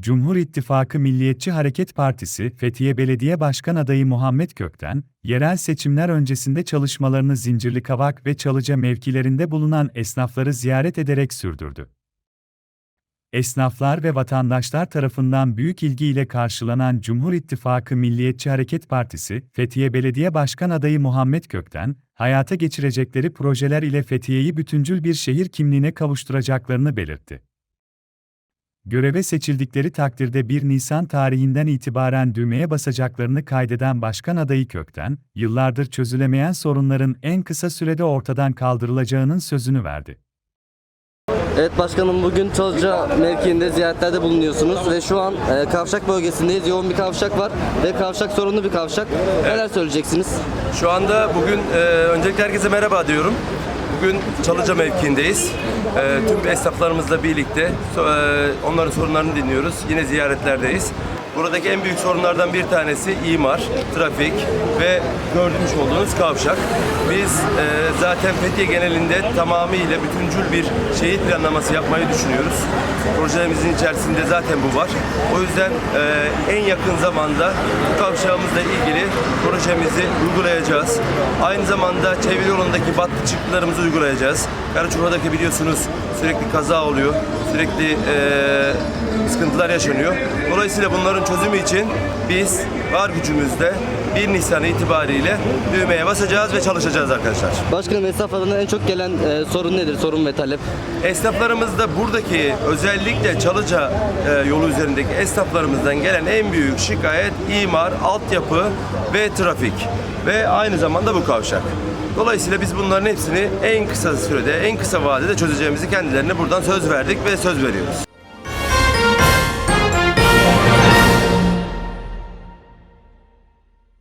Cumhur İttifakı Milliyetçi Hareket Partisi, Fethiye Belediye Başkan adayı Muhammed Kökten, yerel seçimler öncesinde çalışmalarını Zincirlikavak ve Çalıca mevkilerinde bulunan esnafları ziyaret ederek sürdürdü. Esnaflar ve vatandaşlar tarafından büyük ilgiyle karşılanan Cumhur İttifakı Milliyetçi Hareket Partisi, Fethiye Belediye Başkan adayı Muhammed Kökten, hayata geçirecekleri projeler ile Fethiye'yi bütüncül bir şehir kimliğine kavuşturacaklarını belirtti. Göreve seçildikleri takdirde 1 Nisan tarihinden itibaren düğmeye basacaklarını kaydeden Başkan adayı Kökten, yıllardır çözülemeyen sorunların en kısa sürede ortadan kaldırılacağının sözünü verdi. Evet başkanım bugün Çalıca mevkiinde ziyaretlerde bulunuyorsunuz ve şu an e, kavşak bölgesindeyiz. Yoğun bir kavşak var ve kavşak sorunlu bir kavşak. Neler söyleyeceksiniz? Şu anda bugün e, öncelikle herkese merhaba diyorum. Bugün Çalıca mevkiindeyiz. E, tüm esnaflarımızla birlikte e, onların sorunlarını dinliyoruz. Yine ziyaretlerdeyiz. Buradaki en büyük sorunlardan bir tanesi imar, trafik ve gördüğünüz olduğunuz kavşak. Biz e, zaten Fethiye genelinde tamamıyla bütüncül bir şehir planlaması yapmayı düşünüyoruz. Projemizin içerisinde zaten bu var. O yüzden e, en yakın zamanda bu kavşağımızla ilgili projemizi uygulayacağız. Aynı zamanda çevre yolundaki battı çıktılarımızı uygulayacağız. Karaçukur'daki biliyorsunuz sürekli kaza oluyor. Sürekli e, sıkıntılar yaşanıyor. Dolayısıyla bunların çözümü için biz var gücümüzle 1 Nisan itibariyle düğmeye basacağız ve çalışacağız arkadaşlar. Başkanım esnaflarından en çok gelen e, sorun nedir? Sorun ve talep. Esnaflarımızda buradaki özellikle Çalıca e, yolu üzerindeki esnaflarımızdan gelen en büyük şikayet imar, altyapı ve trafik ve aynı zamanda bu kavşak. Dolayısıyla biz bunların hepsini en kısa sürede, en kısa vadede çözeceğimizi kendilerine buradan söz verdik ve söz veriyoruz.